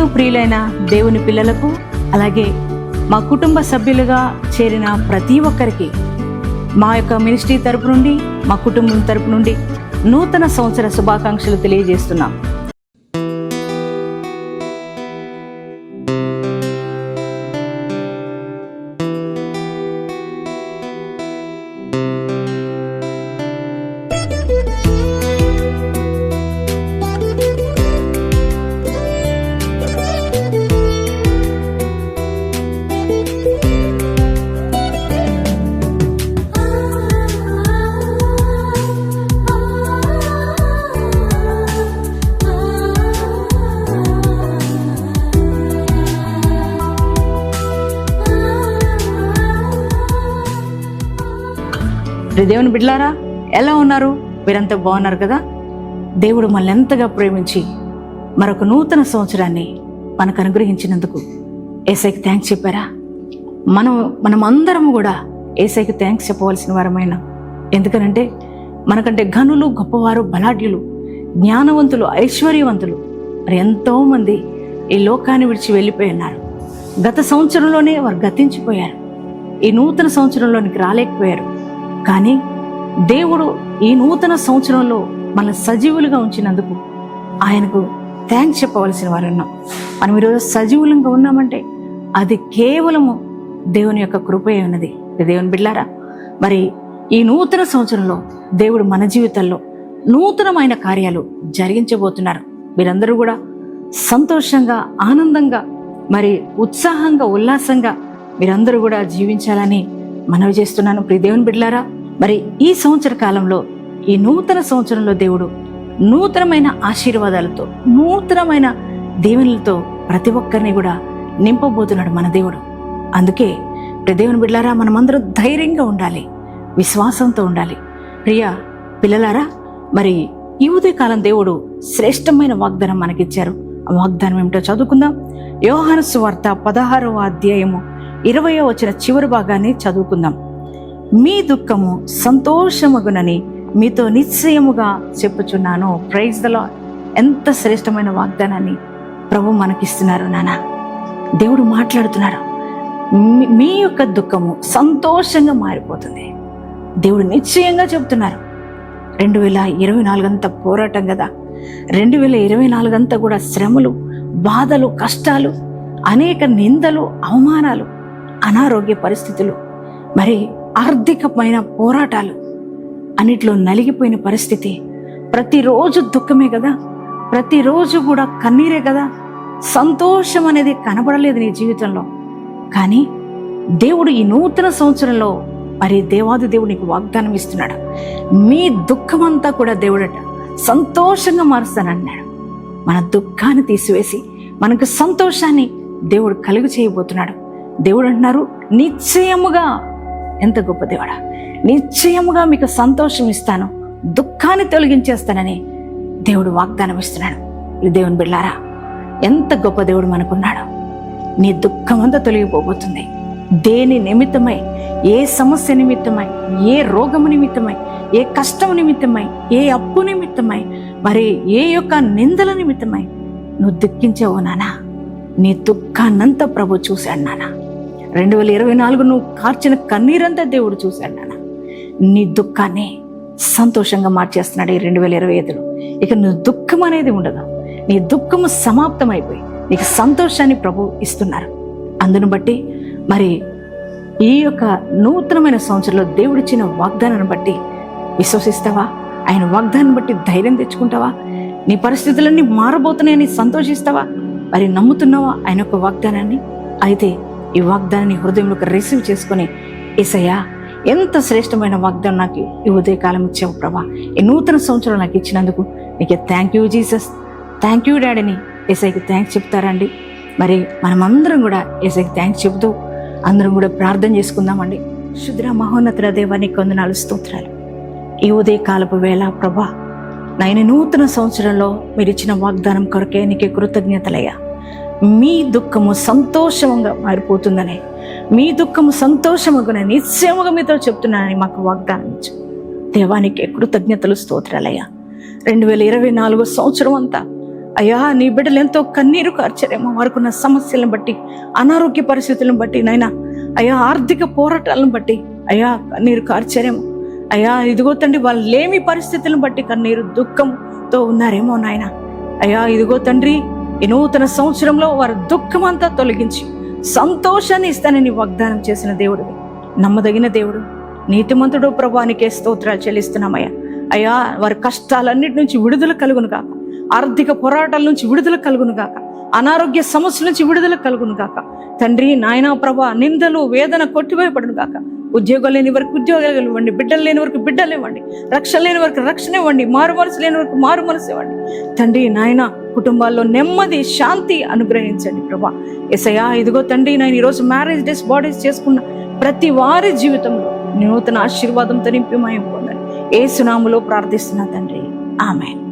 నందు ప్రియులైన దేవుని పిల్లలకు అలాగే మా కుటుంబ సభ్యులుగా చేరిన ప్రతి ఒక్కరికి మా యొక్క మినిస్ట్రీ తరపు నుండి మా కుటుంబం తరపు నుండి నూతన సంవత్సర శుభాకాంక్షలు తెలియజేస్తున్నాం. దేవుని బిడ్లారా ఎలా ఉన్నారు? మీరంతా బాగున్నారు కదా? దేవుడు మనల్ని ఎంతగా ప్రేమించి మరొక నూతన సంవత్సరాన్ని మనకు అనుగ్రహించినందుకు ఏసైకి థ్యాంక్స్ చెప్పారా? మనం మనం అందరం కూడా ఏసైకి థ్యాంక్స్ చెప్పవలసిన వారమైన. ఎందుకనంటే మనకంటే ఘనులు గొప్పవారు బలాఢ్యులు జ్ఞానవంతులు ఐశ్వర్యవంతులు మరి ఎంతో మంది ఈ లోకాన్ని విడిచి వెళ్ళిపోయి ఉన్నారు. గత సంవత్సరంలోనే వారు గతించిపోయారు. ఈ నూతన సంవత్సరంలోనికి రాలేకపోయారు. కానీ దేవుడు ఈ నూతన సంవత్సరంలో మన సజీవులుగా ఉంచినందుకు ఆయనకు థ్యాంక్స్ చెప్పవలసిన వారు ఉన్నాం. మనం ఈరోజు సజీవులంగా ఉన్నామంటే అది కేవలము దేవుని యొక్క కృపే ఉన్నది. దేవుని బిడ్లారా మరి ఈ నూతన సంవత్సరంలో దేవుడు మన జీవితంలో నూతనమైన కార్యాలు జరిగించబోతున్నారు. మీరందరూ కూడా సంతోషంగా ఆనందంగా మరి ఉత్సాహంగా ఉల్లాసంగా మీరందరూ కూడా జీవించాలని మనవి చేస్తున్నాను ప్రియ దేవుని బిడ్లారా మరి ఈ సంవత్సర కాలంలో ఈ నూతన సంవత్సరంలో దేవుడు నూతనమైన ఆశీర్వాదాలతో నూతనమైన దేవునిలతో ప్రతి ఒక్కరిని కూడా నింపబోతున్నాడు మన దేవుడు. అందుకే ప్రియ దేవుని బిడ్లారా మనమందరం ధైర్యంగా ఉండాలి విశ్వాసంతో ఉండాలి. ప్రియ పిల్లలారా మరి ఈ ఉదయకాలం దేవుడు శ్రేష్టమైన వాగ్దానం మనకిచ్చారు. ఆ వాగ్దానం ఏమిటో చదువుకుందాం. యోహాను సువార్త పదహారవ అధ్యాయము ఇరవయో వచ్చిన చివరి భాగాన్ని చదువుకుందాం. మీ దుఃఖము సంతోషమగునని మీతో నిశ్చయముగా చెప్పుచున్నాను. ప్రైజ్ దలో ఎంత శ్రేష్టమైన వాగ్దానాన్ని ప్రభు మనకిస్తున్నారు నాన్న దేవుడు మాట్లాడుతున్నారు మీ- మీ యొక్క దుఃఖము సంతోషంగా మారిపోతుంది. దేవుడు నిశ్చయంగా చెబుతున్నారు రెండు వేల ఇరవై నాలుగంతా పోరాటం కదా. రెండు వేల ఇరవై నాలుగంతా కూడా శ్రమలు బాధలు కష్టాలు అనేక నిందలు అవమానాలు అనారోగ్య పరిస్థితులు మరి ఆర్థికమైన పోరాటాలు అన్నిట్లో నలిగిపోయిన పరిస్థితి. ప్రతిరోజు దుఃఖమే కదా? ప్రతిరోజు కూడా కన్నీరే కదా? సంతోషం అనేది కనబడలేదు నీ జీవితంలో. కానీ దేవుడు ఈ నూతన సంవత్సరంలో మరి దేవాది దేవుడు నీకు వాగ్దానం ఇస్తున్నాడు. మీ దుఃఖమంతా కూడా దేవుడట సంతోషంగా మారుస్తానన్నాడు. మన దుఃఖాన్ని తీసివేసి మనకు సంతోషాన్ని దేవుడు కలుగు చేయబోతున్నాడు. దేవుడు అంటున్నారు నిశ్చయముగా ఎంత గొప్ప దేవుడా? నిశ్చయముగా మీకు సంతోషం ఇస్తాను దుఃఖాన్ని తొలగించేస్తానని దేవుడు వాగ్దానం ఇస్తున్నాడు. ఇది దేవుని బిళ్ళారా ఎంత గొప్ప దేవుడు మనకున్నాడు. నీ దుఃఖం అంతా తొలగిపోబోతుంది. దేని నిమిత్తమై ఏ సమస్య నిమిత్తమై ఏ రోగము నిమిత్తమై ఏ కష్టం నిమిత్తమై ఏ అప్పు నిమిత్తమై మరి ఏ యొక్క నిందల నిమిత్తమై నువ్వు దుఃఖించావు నానా. నీ దుఃఖాన్నంతా ప్రభు చూశాడు నానా. రెండు వేల ఇరవై నాలుగు నువ్వు కార్చిన కన్నీరంతా దేవుడు చూశాడు నాన్న. నీ దుఃఖాన్ని సంతోషంగా మార్చేస్తున్నాడు ఈ రెండు వేల ఇరవై ఐదులో. ఇక నువ్వు దుఃఖం అనేది ఉండదు. నీ దుఃఖము సమాప్తమైపోయి నీకు సంతోషాన్ని ప్రభు ఇస్తున్నారు. అందును బట్టి మరి ఈ యొక్క నూతనమైన సంవత్సరంలో దేవుడిచ్చిన వాగ్దానాన్ని బట్టి విశ్వసిస్తావా? ఆయన వాగ్దానం బట్టి ధైర్యం తెచ్చుకుంటావా? నీ పరిస్థితులన్నీ మారబోతున్నాయని సంతోషిస్తావా? మరి నమ్ముతున్నావా ఆయన యొక్క వాగ్దానాన్ని? అయితే ఈ వాగ్దానాన్ని హృదయంలోకి రిసీవ్ చేసుకొని ఏసయ్యా ఎంత శ్రేష్టమైన వాగ్దానం నాకు ఈ ఉదయకాలం ఇచ్చావు ప్రభా. ఈ నూతన సంవత్సరం నాకు ఇచ్చినందుకు నీకు thank you Jesus thank you డాడీని ఏసైకి థ్యాంక్స్ చెప్తారండి. మరి మనమందరం కూడా ఏసైకి థ్యాంక్స్ చెబుతూ అందరం కూడా ప్రార్థన చేసుకుందామండి. శుద్ర మహోన్నతుల దేవానికి కొందనాలు స్తోత్రాలు. ఈ ఉదయకాలపు వేళ ప్రభా నైన నూతన సంవత్సరంలో మీరు ఇచ్చిన వాగ్దానం కొరకే నీకే కృతజ్ఞతలయ్యా. మీ దుఃఖము సంతోషంగా మారిపోతుందని. మీ దుఃఖము సంతోషముగా నిశ్చయముగా మీతో చెప్తున్నానని మాకు వాగ్దానం ఇచ్చు దేవానికి కృతజ్ఞతలు స్తోత్రాలయ్యా. రెండు వేల ఇరవై నాలుగో సంవత్సరం అంతా అయ్యా నీ బిడ్డలు ఎంతో కన్నీరు కార్చరేమో వారికున్న సమస్యలను బట్టి అనారోగ్య పరిస్థితులను బట్టి నాయనా అయ్యా ఆర్థిక పోరాటాలను బట్టి అయ్యా కన్నీరు కార్చరేమో. అయ్యా ఇదిగో తండ్రి వాళ్ళు లేమి పరిస్థితులను బట్టి కన్నీరు దుఃఖంతో ఉన్నారేమో నాయన. అయ్యా ఇదిగో తండ్రి ఈ నూతన సంవత్సరంలో వారి దుఃఖమంతా తొలగించి సంతోషాన్ని ఇస్తానని వాగ్దానం చేసిన దేవుడివి. నమ్మదగిన దేవుడు నీతిమంతుడు ప్రభానికే స్తోత్రాలు చెల్లిస్తున్నామయ్యా. అయ్యా వారి కష్టాలన్నిటి నుంచి విడుదల కలుగును గాక ఆర్థిక పోరాటాల నుంచి విడుదల కలుగును గాక అనారోగ్య సమస్యల నుంచి విడుదల కలుగును గాక తండ్రి నాయనా ప్రభా నిందలు వేదన కొట్టివేయబడును గాక ఉద్యోగాలు లేని వరకు ఉద్యోగాలు ఇవ్వండి బిడ్డలు లేని వరకు బిడ్డలు ఇవ్వండి రక్షణ లేని వరకు రక్షణ ఇవ్వండి మారు మనసు లేని వరకు మారు మనసు ఇవ్వండి. తండ్రి నాయన కుటుంబాల్లో నెమ్మది శాంతి అనుగ్రహించండి ప్రభా. ఎసయా ఇదిగో తండ్రి నేను ఈరోజు మ్యారేజ్ డేస్ బాడీస్ చేసుకున్న ప్రతి వారి జీవితంలో నూతన ఆశీర్వాదంతో నింపి మయం పొందండి. ఏ సునాములో ప్రార్థిస్తున్నా తండ్రి. ఆమె